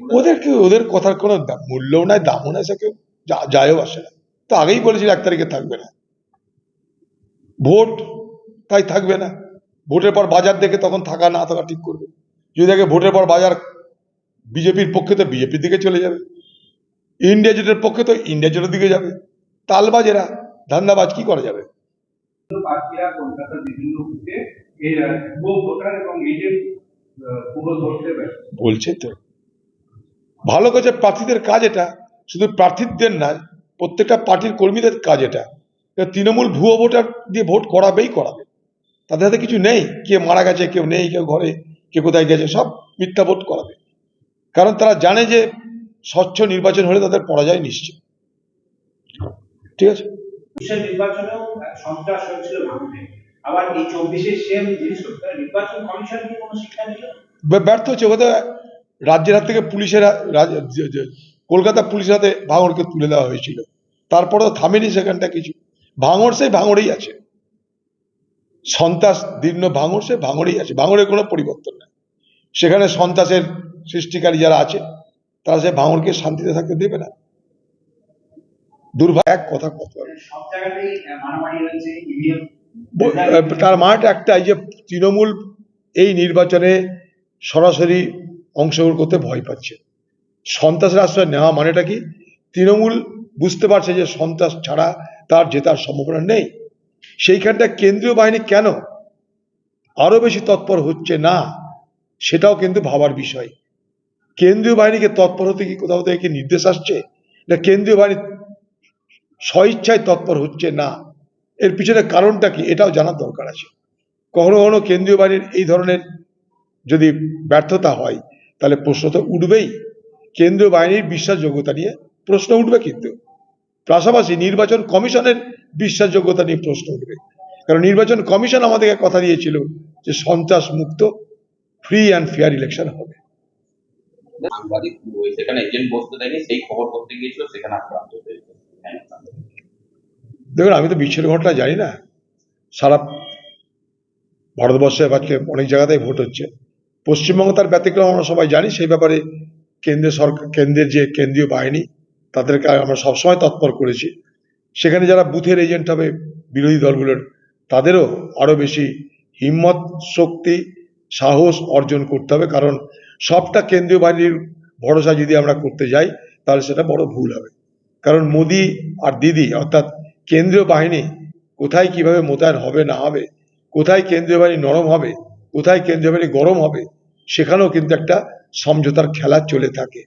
বলে ওদেরকে ওদের কথার কোনো মূল্যও নাই দামও নাই সে কেউ যায়ও আসে না। তো আগেই বলেছিল এক তারিখে থাকবে না। ভোট তাই থাকবে না। ভোটের পর বাজার দেখে তখন থাকা না থাকা ঠিক করবে। যদি দেখে ভোটের পর বাজার বিজেপির পক্ষে তো বিজেপির দিকে চলে যাবে। ইন্ডিয়া জোটের পক্ষে তো ইন্ডিয়া জোটের দিকে যাবে। তালবাজেরা ধান্দাবাজ কি করা যাবে? বলছে তো। ভালো কাজে প্রার্থীদের কাজ এটা শুধু প্রার্থীদের না প্রত্যেকটা পার্টির কর্মীদের কাজ এটা। তৃণমূল ভুয়ো ভোটার দিয়ে ভোট করাবেই করাবে। তাদের হাতে কিছু নেই কে মারা গেছে কেউ নেই কেউ ঘরে কে কোথায় গেছে সব মিথ্যা ভোট করাবে। কারণ তারা জানে যে স্বচ্ছ নির্বাচন হলে তাদের পরাজয় নিশ্চিত। ঠিক আছে? নির্বাচনেও সন্ত্রাস হয়েছিল আবার এই চব্বিশে সেম জিনিস নির্বাচন কমিশন কি কোনো শিক্ষা নিল ব্যর্থ হচ্ছে ওদের রাজ্যের হাত থেকে পুলিশের কলকাতা পুলিশের হাতে ভাঙড়কে তুলে দেওয়া হয়েছিল। তারপরেও থামেনি সেখানটা কিছু। ভাঙড় সেই ভাঙড়েই আছে। সন্ত্রাস দীর্ণ ভাঙড় সে ভাঙড়েই আছে। ভাঙড়ের কোনো পরিবর্তন নেই। সেখানে সন্ত্রাসের সৃষ্টিকারী যারা আছে তারা সে ভাঙড়কে শান্তিতে থাকতে দেবে না। দুর্ভাগ্য এক কথা ব- তার মাঠ একটাই যে তৃণমূল এই নির্বাচনে সরাসরি অংশগ্রহণ করতে ভয় পাচ্ছে। সন্ত্রাসের আশ্রয় নেওয়া মানেটা কি? তৃণমূল বুঝতে পারছে যে সন্ত্রাস ছাড়া তার জেতার সম্ভাবনা নেই। সেইখানটা কেন্দ্রীয় বাহিনী কেন আরও বেশি তৎপর হচ্ছে না, সেটাও কিন্তু ভাবার বিষয়। কেন্দ্রীয় বাহিনীকে তৎপর হতে কি কোথাও থেকে কি নির্দেশ আসছে? না কেন্দ্রীয় বাহিনী স্বইচ্ছায় তৎপর হচ্ছে না? এর পিছনে কারণটা কি? এটাও জানার দরকার আছে। কখনো কখনো কেন্দ্রীয় বাহিনীর এই ধরনের যদি ব্যর্থতা হয় তাহলে প্রশ্ন তো উঠবেই। কেন্দ্রীয় বাহিনীর বিশ্বাসযোগ্যতা নিয়ে প্রশ্ন উঠবে কিন্তু। পাশাপাশি নির্বাচন কমিশনের বিশ্বাসযোগ্যতা নিয়ে প্রশ্ন উঠবে। কারণ নির্বাচন কমিশন আমাদেরকে কথা দিয়েছিল যে সন্ত্রাস মুক্ত ফ্রি অ্যান্ড ফেয়ার ইলেকশন হবে দেখুন আমি তো বিশ্বের ঘটনা জানি না। সারা ভারতবর্ষে আজকে অনেক জায়গাতেই ভোট হচ্ছে। পশ্চিমবঙ্গ তার ব্যতিক্রম আমরা সবাই জানি, সেই ব্যাপারে কেন্দ্রীয় সরকার, কেন্দ্রের যে কেন্দ্রীয় বাহিনী, তাদেরকে আমরা সবসময় তৎপর করেছি। সেখানে যারা বুথের এজেন্ট হবে, বিরোধী দলগুলোর, তাদেরও আরও বেশি হিম্মত, শক্তি, সাহস অর্জন করতে হবে, কারণ সবটা কেন্দ্রীয় বাহিনীর ভরসা যদি আমরা করতে যাই, তাহলে সেটা বড় ভুল হবে। কারণ মোদি আর দিদি, অর্থাৎ কেন্দ্রীয় বাহিনী কোথায় কীভাবে মোতায়েন হবে না হবে, কোথায় কেন্দ্রীয় বাহিনী নরম হবে, কোথায় কেন্দ্রীয় বাহিনী গরম হবে সেখানেও কিন্তু একটা সমঝোতার খেলা চলে থাকে।